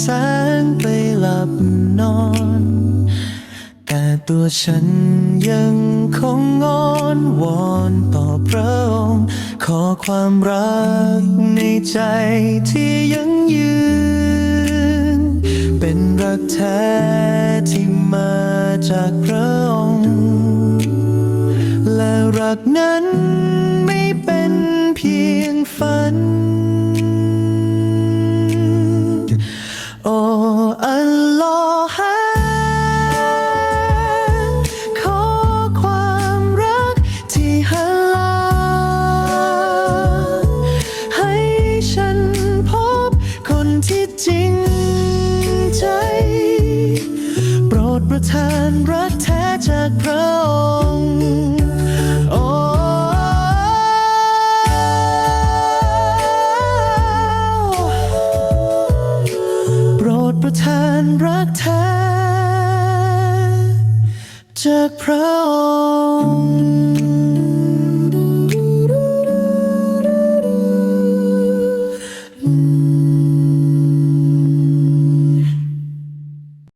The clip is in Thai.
แสงไปหลับนอน แต่ตัวฉันยังคงงอนวอนต่อพระองค์ ขอความรักในใจที่ยังยืน เป็นรักแท้ที่มาจากพระองค์ และรักนั้นไม่เป็นเพียงฝัน ที่จริงใจ โปรดประทานรักแท้จากพระองค์โอ้โปรดประทานรักแท้จากพระองค์